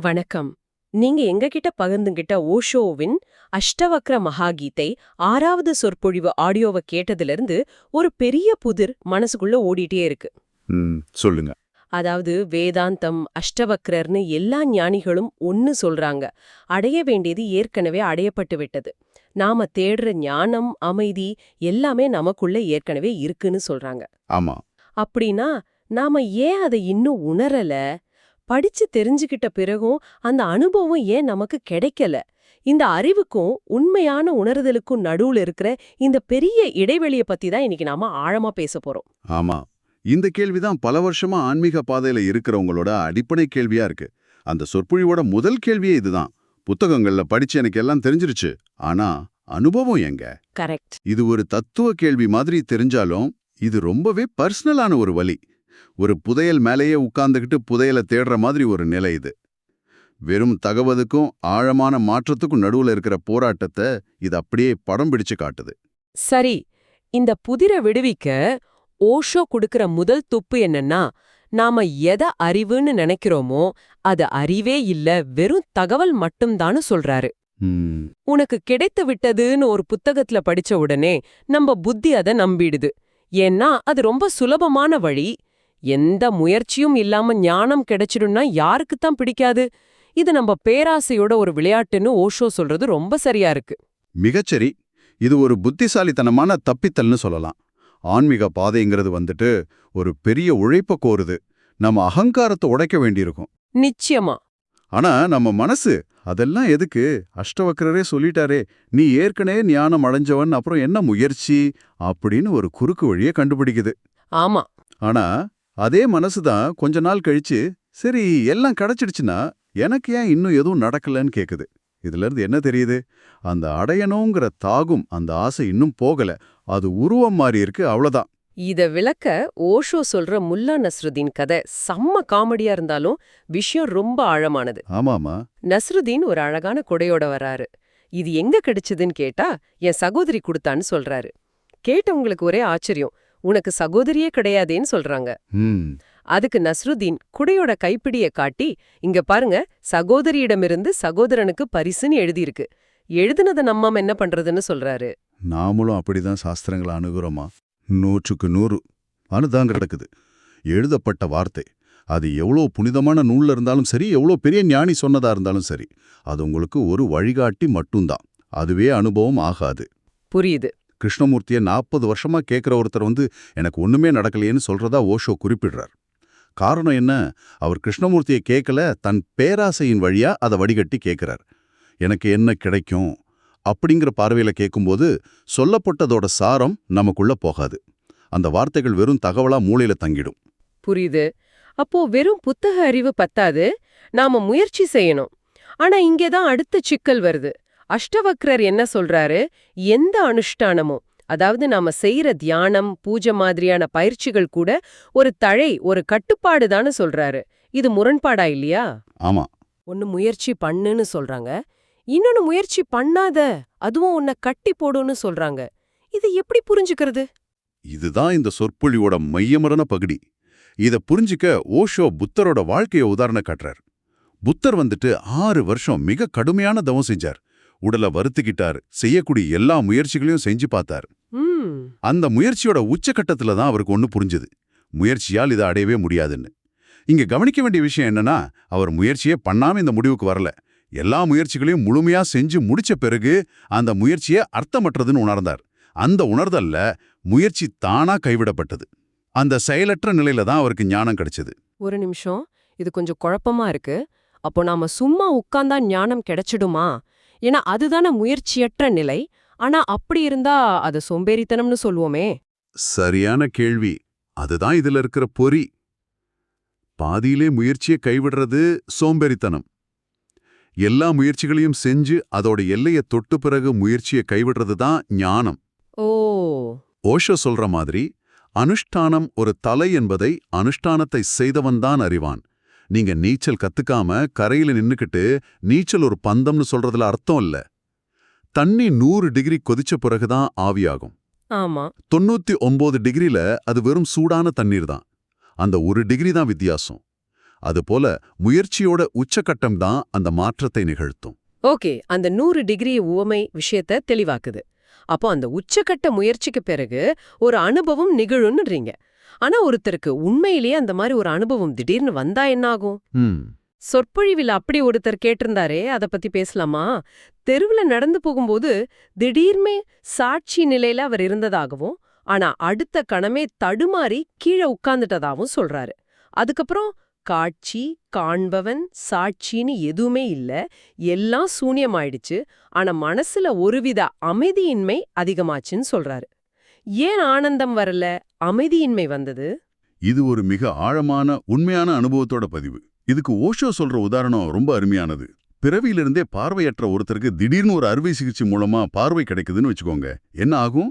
வணக்கம். நீங்க எங்ககிட்ட பகிர்ந்துகிட்ட ஓஷோவின் அஷ்டவக்ர மகாகீதை ஆறாவது சொற்பொழிவு ஆடியோவை கேட்டதிலிருந்து ஒரு பெரிய புதிர் மனசுக்குள்ள ஓடிட்டே இருக்கு. சொல்லுங்க. அதாவது வேதாந்தம் அஷ்டவக்ரர்னு எல்லா ஞானிகளும் ஒன்னு சொல்றாங்க. அடைய வேண்டியது ஏற்கனவே அடையப்பட்டு விட்டது. நாம தேடுற ஞானம் அமைதி எல்லாமே நமக்குள்ள ஏற்கனவே இருக்குன்னு சொல்றாங்க. ஆமா. அப்படின்னா நாம ஏன் அதை இன்னும் உணரல? படிச்சு தெரிஞ்சுக்கிட்ட பிறகும் அந்த அனுபவம் ஏன் நமக்கு கிடைக்கல? இந்த அறிவுக்கும் உண்மையான உணர்தலுக்கும் நடுவுல இருக்கிற இந்த பெரிய இடைவெளிய பத்தி தான் இன்னைக்கு நாம ஆழமா பேச போறோம். ஆமா. இந்த கேள்விதான் பல வருஷமா ஆன்மீக பாதையில இருக்கிறவங்களோட அடிப்படை கேள்வியா இருக்கு. அந்த சொற்பொழிவோட முதல் கேள்வியே இதுதான். புத்தகங்கள்ல படிச்சு எனக்கு எல்லாம் தெரிஞ்சிருச்சு. ஆனா அனுபவம் எங்க? கரெக்ட். இது ஒரு தத்துவ கேள்வி மாதிரி தெரிஞ்சாலும் இது ரொம்பவே பர்சனலான ஒரு வழி. ஒரு புதையல் மேலேயே உட்கார்ந்துகிட்டு புதையலை தேடுற மாதிரி ஒரு நிலை இது. வெறும் தகவதுக்கும் ஆழமான மாற்றத்துக்கும் நடுவுல இருக்கிற போராட்டத்தை இது அப்படியே படம் பிடிச்சு காட்டுது. சரி இந்த புதிர விடுவிக்க ஓஷோ கொடுக்கிற முதல் துப்பு என்னன்னா நாம எதை அறிவுன்னு நினைக்கிறோமோ அது அறிவே இல்ல வெறும் தகவல் மட்டும்தான்னு சொல்றாரு. உனக்கு கிடைத்து விட்டதுன்னு ஒரு புத்தகத்துல படிச்ச உடனே நம்ம புத்தி அதை நம்பிடுது. ஏன்னா அது ரொம்ப சுலபமான வழி எந்த முயற்சியும் இல்லாம ஞானம் கிடைச்சிடும்னா யாருக்குத்தான் பிடிக்காது? இது நம்ம பேராசையோட ஒரு விளையாட்டுன்னு ஓஷோ சொல்றது ரொம்ப சரியா இருக்கு. மிகச்சரி. இது ஒரு புத்திசாலித்தனமான தப்பித்தல்னு சொல்லலாம். ஆன்மீக பாதைங்கிறது வந்துட்டு ஒரு பெரிய உழைப்ப கோருது. நம்ம அகங்காரத்தை உடைக்க வேண்டியிருக்கும். நிச்சயமா. ஆனா நம்ம மனசு அதெல்லாம் எதுக்கு? அஷ்டவக்கரரே சொல்லிட்டாரே நீ ஏற்கனவே ஞானம் அடைஞ்சவன் அப்புறம் என்ன முயற்சி? அப்படின்னு ஒரு குறுக்கு வழியை கண்டுபிடிக்குது. ஆமா. ஆனா அதே மனசுதான் கொஞ்ச நாள் கழிச்சு சரி எல்லாம் கிடைச்சிடுச்சுன்னா எனக்கு ஏன் இன்னும் எதுவும் நடக்கலன்னு கேக்குது. இதுல இருந்து என்ன தெரியுது? அந்த அடையணுங்கிற தாகும் அந்த ஆசை இன்னும் போகல. அது உருவம் மாறி இருக்கு அவ்வளவுதான். இத விளக்க ஓஷோ சொல்ற முல்லா நஸ்ருதீன் கதை செம்ம காமெடியா இருந்தாலும் விஷயம் ரொம்ப ஆழமானது. ஆமாமா. நஸ்ருதீன் ஒரு அழகான கொடையோட வராரு. இது எங்க கிடைச்சதுன்னு கேட்டா என் சகோதரி கொடுத்தான்னு சொல்றாரு. கேட்டவங்களுக்கு ஒரே ஆச்சரியம். உனக்கு சகோதரியே கிடையாதேன்னு சொல்றாங்க. அதுக்கு நஸ்ருதீன் குடையோட கைப்பிடிய காட்டி இங்க பாருங்க சகோதரியிடமிருந்து சகோதரனுக்கு பரிசுன்னு எழுதியிருக்கு. எழுதுனத நம்ம என்ன பண்றதுன்னு சொல்றாரு. நாமளும் அப்படிதான் சாஸ்திரங்களை அணுகுறோமா? நூற்றுக்கு நூறு. அனுதான் கிடக்குது எழுதப்பட்ட வார்த்தை. அது எவ்வளோ புனிதமான நூல்ல இருந்தாலும் சரி எவ்வளோ பெரிய ஞானி சொன்னதா இருந்தாலும் சரி அது உங்களுக்கு ஒரு வழிகாட்டி மட்டும்தான். அதுவே அனுபவம் ஆகாது. புரியுது. கிருஷ்ணமூர்த்தியை நாற்பது வருஷமா கேட்குற ஒருத்தர் வந்து எனக்கு ஒண்ணுமே நடக்கலையேன்னு சொல்றதா ஓஷோ குறிப்பிடுறார். காரணம் என்ன? அவர் கிருஷ்ணமூர்த்தியை கேட்கல தன் பேராசையின் வழியா அதை வடிகட்டி கேட்குறார் எனக்கு என்ன கிடைக்கும்? அப்படிங்கிற பார்வையில கேட்கும்போது சொல்லப்பட்டதோட சாரம் நமக்குள்ள போகாது. அந்த வார்த்தைகள் வெறும் தகவலா மூளையில தங்கிடும். புரியுது. அப்போ வெறும் புத்தக அறிவு பத்தாது நாம முயற்சி செய்யணும். ஆனா இங்கேதான் அடுத்த சிக்கல் வருது. அஷ்டவக்ரர் என்ன சொல்றாரு? எந்த அனுஷ்டானமும் அதாவது நாம செய்யற தியானம் பூஜை மாதிரியான பயிற்சிகள் கூட ஒரு தழை ஒரு கட்டுப்பாடு தான்னு சொல்றாரு. இது முரண்பாடா இல்லையா? ஆமா. ஒன்னு முயற்சி பண்ணுன்னு சொல்றாங்க. இன்னொன்னு முயற்சி பண்ணாத அதுவும் உன்னை கட்டி போடுன்னு சொல்றாங்க. இது எப்படி புரிஞ்சுக்கிறது? இதுதான் இந்த சொற்பொழிவோட மையமரான பகுதி. இத புரிஞ்சிக்க ஓஷோ புத்தரோட வாழ்க்கைய உதாரணம் காட்டுறார். புத்தர் வந்துட்டு ஆறு வருஷம் மிக கடுமையான தவம் செஞ்சார். உடலை வருத்திக்கிட்டார். செய்யக்கூடிய எல்லா முயற்சிகளையும் செஞ்சு பார்த்தார். அந்த முயற்சியோட உச்சக்கட்டத்துல தான் அவருக்கு ஒண்ணு புரிஞ்சுது. முயற்சியால் இதை அடையவே முடியாதுன்னு. இங்க கவனிக்க வேண்டிய விஷயம் என்னன்னா அவர் முயற்சியே பண்ணாம இந்த முடிவுக்கு வரல. எல்லா முயற்சிகளையும் முழுமையா செஞ்சு முடிச்ச பிறகு அந்த முயற்சியே அர்த்தமற்றதுன்னு உணர்ந்தார். அந்த உணர்தல்ல முயற்சி தானா கைவிடப்பட்டது. அந்த செயலற்ற நிலையில தான் அவருக்கு ஞானம் கிடைச்சது. ஒரு நிமிஷம். இது கொஞ்சம் குழப்பமா இருக்கு. அப்போ நாம சும்மா உட்கார்ந்தா ஞானம் கிடைச்சிடுமா? ஏன்னா அதுதானே முயற்சியற்ற நிலை. ஆனா அப்படி இருந்தா அது சோம்பேறித்தனம்னு சொல்லுவோமே சரியான கேள்வி. அதுதான் இதுல இருக்கிற பொறி. பாதியிலே முயற்சியை கைவிடுறது சோம்பேறித்தனம். எல்லா முயற்சிகளையும் செஞ்சு அதோட எல்லையை தொட்டு பிறகு முயற்சியை கைவிடுறது தான் ஞானம். ஓ. ஓஷோ சொல்ற மாதிரி அனுஷ்டானம் ஒரு தலை என்பதை அனுஷ்டானத்தை செய்தவன்தான் அறிவான். நீங்க நீச்சல் கத்துக்காம கரையில நின்னுக்கிட்டு நீச்சல் ஒரு பந்தம்னு சொல்றதுல அர்த்தம் இல்ல. தண்ணி நூறு டிகிரி கொதிச்ச பிறகுதான் ஆவியாகும். ஆமா. தொண்ணூத்தி ஒன்பது டிகிரில அது வெறும் சூடான தண்ணீர் தான். அந்த ஒரு டிகிரி தான் வித்தியாசம். அதுபோல முயற்சியோட உச்சக்கட்டம் தான் அந்த மாற்றத்தை நிகழ்த்தும். ஓகே அந்த நூறு டிகிரி உவமை விஷயத்த தெளிவாக்குது. அப்போ அந்த உச்சக்கட்ட முயற்சிக்கு பிறகு ஒரு அனுபவம் நிகழும்ன்றீங்க. ஆனா ஒருத்தருக்கு உண்மையிலேயே அந்த மாதிரி ஒரு அனுபவம் திடீர்னு வந்தா என்ன ஆகும் ம். சொற்பொழிவில் அப்படி ஒருத்தர் கேட்டிருந்தாரே அத பத்தி பேசலாமா? தெருவுல நடந்து போகும்போது திடீர்மே சாட்சி நிலையில அவர் இருந்ததாகவும் ஆனா அடுத்த கணமே தடுமாறி கீழே உட்கார்ந்துட்டதாகவும் சொல்றாரு. அதுக்கப்புறம் காட்சி காண்பவன் சாட்சின்னு எதுவுமே இல்ல எல்லாம் சூனியமாயிடுச்சு ஆனா மனசுல ஒருவித அமைதியின்மை அதிகமாச்சுன்னு சொல்றாரு. ஏன் ஆனந்தம் வரல? அமைதியின்மை வந்தது? இது ஒரு மிக ஆழமான உண்மையான அனுபவத்தோட பதிவு. இதுக்கு ஓஷோ சொல்ற உதாரணம் ரொம்ப அருமையானது. பிறவியிலிருந்தே பார்வையற்ற ஒருத்தருக்கு திடீர்னு ஒரு அறுவை சிகிச்சை மூலமா பார்வை கிடைக்குதுன்னு வச்சுக்கோங்க. என்ன ஆகும்?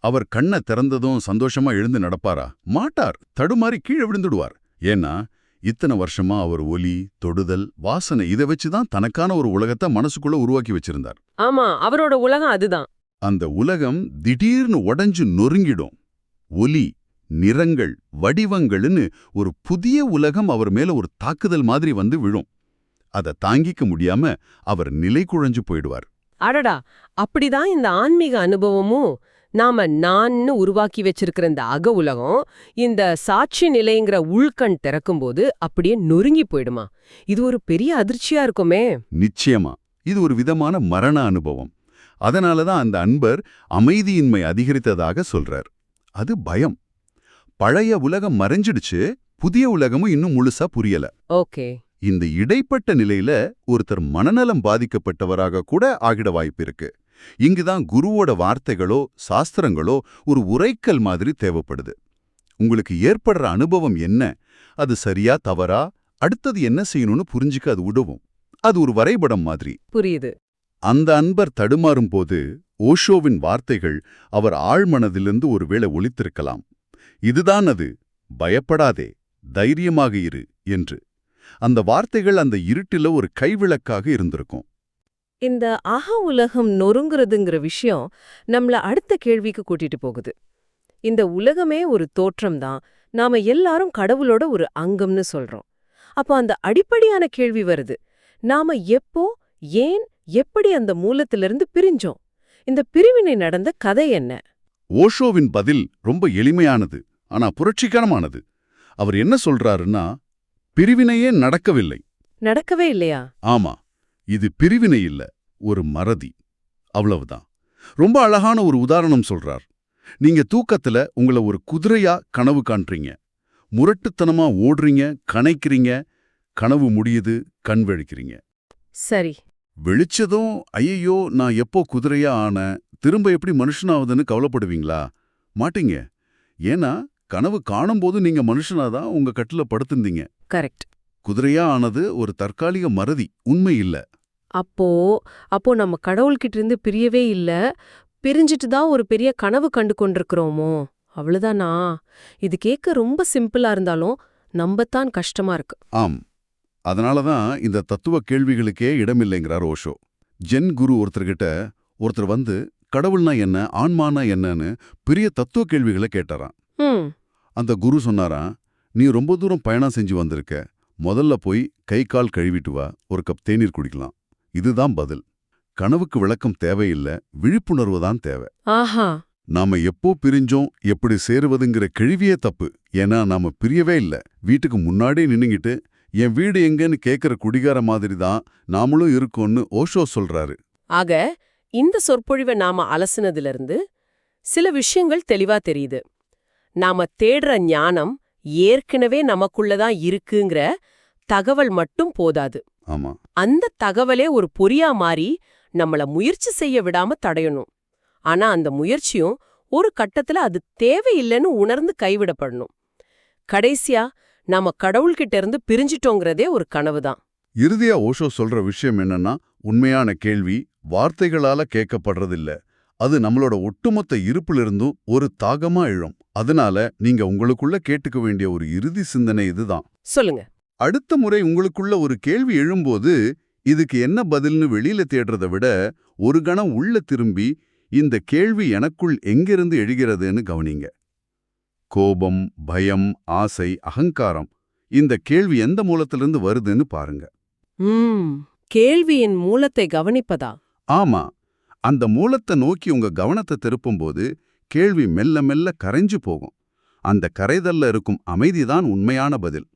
அவர் கண்ணை திறந்ததும் சந்தோஷமா எழுந்து நடப்பாரா? மாட்டார். தடுமாறி கீழே விழுந்துடுவார். ஏன்னா இத்தனை வருஷமா அவர் ஒலி தொடுதல் வாசனை இதை வச்சு தான் தனக்கான ஒரு உலகத்தை மனசுக்குள்ள உருவாக்கி வச்சிருந்தார். ஆமா அவரோட உலகம் அதுதான். அந்த உலகம் திடீர்னு உடைஞ்சு நொறுங்கிடும். ஒலி நிறங்கள் வடிவங்கள்னு ஒரு புதிய உலகம் அவர் மேல ஒரு தாக்குதல் மாதிரி வந்து விழும். அதை தாங்கிக்க முடியாம அவர் நிலை குழஞ்சு போயிடுவார். அடடா! அப்படிதான் இந்த ஆன்மீக அனுபவமும் நாம நான்னு உருவாக்கி வச்சிருக்கிற இந்த அக உலகம் இந்த சாட்சி நிலைங்கிற உள்கண் திறக்கும்போது அப்படியே நொறுங்கி போயிடுமா? இது ஒரு பெரிய அதிர்ச்சியா இருக்குமே. நிச்சயமா. இது ஒரு விதமான மரண அனுபவம். அதனால தான் அந்த அன்பர் அமைதியின்மை அதிகரித்ததாக சொல்றார். அது பயம். பழைய உலகம் மறைஞ்சிடுச்சு புதிய உலகமும் இன்னும் முழுசா புரியல. ஓகே. இந்த இடைப்பட்ட நிலையில ஒருத்தர் மனநலம் பாதிக்கப்பட்டவராக கூட ஆகிட வாய்ப்பு இருக்கு. இங்குதான் குருவோட வார்த்தைகளோ சாஸ்திரங்களோ ஒரு உரைக்கல் மாதிரி தேவைப்படுது. உங்களுக்கு ஏற்படுற அனுபவம் என்ன? அது சரியா தவறா? அடுத்தது என்ன செய்யணும்னு புரிஞ்சுக்க அது உதவும். அது ஒரு வரைபடம் மாதிரி. புரியுது. அந்த அன்பர் தடுமாறும் போது ஓஷோவின் வார்த்தைகள் அவர் ஆழ்மனதிலிருந்து ஒருவேளை ஒழித்திருக்கலாம் இதுதான் அது பயப்படாதே தைரியமாக இரு என்று. அந்த வார்த்தைகள் அந்த இருட்டில ஒரு கைவிளக்காக இருந்திருக்கும். இந்த அக உலகம் நொறுங்குறதுங்கிற விஷயம் நம்மள அடுத்த கேள்விக்கு கூட்டிட்டு போகுது. இந்த உலகமே ஒரு தோற்றம் தான். நாம எல்லாரும் கடவுளோட ஒரு அங்கம்னு சொல்றோம். அப்போ அந்த அடிப்படையான கேள்வி வருது. நாம எப்போ ஏன் எப்படி அந்த மூலத்திலிருந்து பிரிஞ்சோம்? இந்த பிரிவினை நடந்த கதை என்ன? ஓஷோவின் பதில் ரொம்ப எளிமையானது ஆனா புரட்சிகரமானது. அவர் என்ன சொல்றாருன்னா பிரிவினையே நடக்கவில்லை. நடக்கவே இல்லையா? ஆமா இது பிரிவினை இல்ல ஒரு மறதி. அவ்வளவுதான். ரொம்ப அழகான ஒரு உதாரணம் சொல்றார். நீங்க தூக்கத்துல உங்கள ஒரு குதிரையா கனவு காண்றீங்க. முரட்டுத்தனமா ஓடுறீங்க கணைக்கிறீங்க கனவு முடியுது கண் விழிக்கிறீங்க சரி. வெளிச்சதும் ஐயையோ நான் எப்போ குதிரையா ஆனேன் திரும்ப எப்படி மனுஷனாவதுன்னு கவலைப்படுவீங்களா? மாட்டீங்க. ஏன்னா கனவு காணும்போது நீங்க மனுஷனாதான் உங்க கட்டில படுத்திருந்தீங்க. கரெக்ட். குதிரையா ஆனது ஒரு தற்காலிக மறதி உண்மை இல்ல. அப்போ அப்போ நம்ம கடவுள்கிட்ட இருந்து பிரியவே இல்ல. பிரிஞ்சிட்டு தான் ஒரு பெரிய கனவு கண்டு கொண்டிருக்கிறோமோ? அவ்வளவுதானா? இது கேட்க ரொம்ப சிம்பிளா இருந்தாலும் நம்பத்தான் கஷ்டமா இருக்கு. ஆம். அதனால தான் இந்த தத்துவ கேள்விகளுக்கே இடமில்லைங்கிறார் ஓஷோ. ஜென் குரு ஒருத்தர்கிட்ட ஒருத்தர் வந்து கடவுள்னா என்ன ஆன்மானா என்னன்னு பெரிய தத்துவ கேள்விகளை கேட்டாராம். அந்த குரு சொன்னாராம் நீ ரொம்ப தூரம் பயணம் செஞ்சு வந்திருக்க. முதல்ல போய் கை கால் கழுவிட்டு வா ஒரு கப் தேநீர் குடிக்கலாம். இதுதான் பதில். கனவுக்கு விளக்கம் தேவையில்லை விழிப்புணர்வு தான் தேவை. ஆஹா. நாம எப்போ பிரிஞ்சோம் எப்படி சேருவதுங்கிற கேள்வியே தப்பு. ஏன்னா நாம பிரியவே இல்ல. வீட்டுக்கு முன்னாடியே நின்னுங்கிட்டு என் வீடு எங்கன்னு கேக்குற குடிகார மாதிரி தான் நாமளும் இருக்கோம்னு ஓஷோ சொல்றாரு. ஆக இந்த சொற்பொழிவை நாம அலசுனதுல இருந்து சில விஷயங்கள் தெளிவா தெரியுது. நாம தேடுற ஞானம் ஏற்கனவே நமக்குள்ளதான் இருக்குங்கிற தகவல் மட்டும் போதாது. ஆமா. அந்த தகவலே ஒரு பொறியா மாறி நம்மள முயற்சி செய்ய விடாம தடையணும். ஆனா அந்த முயற்சியும் ஒரு கட்டத்துல அது தேவையில்லைன்னு உணர்ந்து கைவிடப்படணும். கடைசியா நாம கடவுள்கிட்ட இருந்து பிரிஞ்சிட்டோங்கிறதே ஒரு கனவுதான். இறுதியா ஓஷோ சொல்ற விஷயம் என்னன்னா உண்மையான கேள்வி வார்த்தைகளால கேட்கப்படுறதில்ல. அது நம்மளோட ஒட்டுமொத்த இருப்பிலிருந்தும் ஒரு தாகமா எழும். அதனால நீங்க உங்களுக்குள்ள கேட்டுக்க வேண்டிய ஒரு இறுதி சிந்தனை இதுதான். சொல்லுங்க. அடுத்த முறை உங்களுக்குள்ள ஒரு கேள்வி எழும்போது இதுக்கு என்ன பதில்னு வெளியில தேடுறதை விட ஒரு கணம் உள்ள திரும்பி இந்த கேள்வி எனக்குள் எங்கிருந்து எழுகிறதுன்னு கவனிங்க. கோபம் பயம் ஆசை அகங்காரம் இந்த கேள்வி எந்த மூலத்திலிருந்து வருதுன்னு பாருங்க. ம் கேள்வியின் மூலத்தை கவனிப்பதா? ஆமா அந்த மூலத்தை நோக்கி உங்க கவனத்தை திருப்பும்போது கேள்வி மெல்ல மெல்ல கரைஞ்சு போகும். அந்த கரைதல்ல இருக்கும் அமைதிதான் உண்மையான பதில்.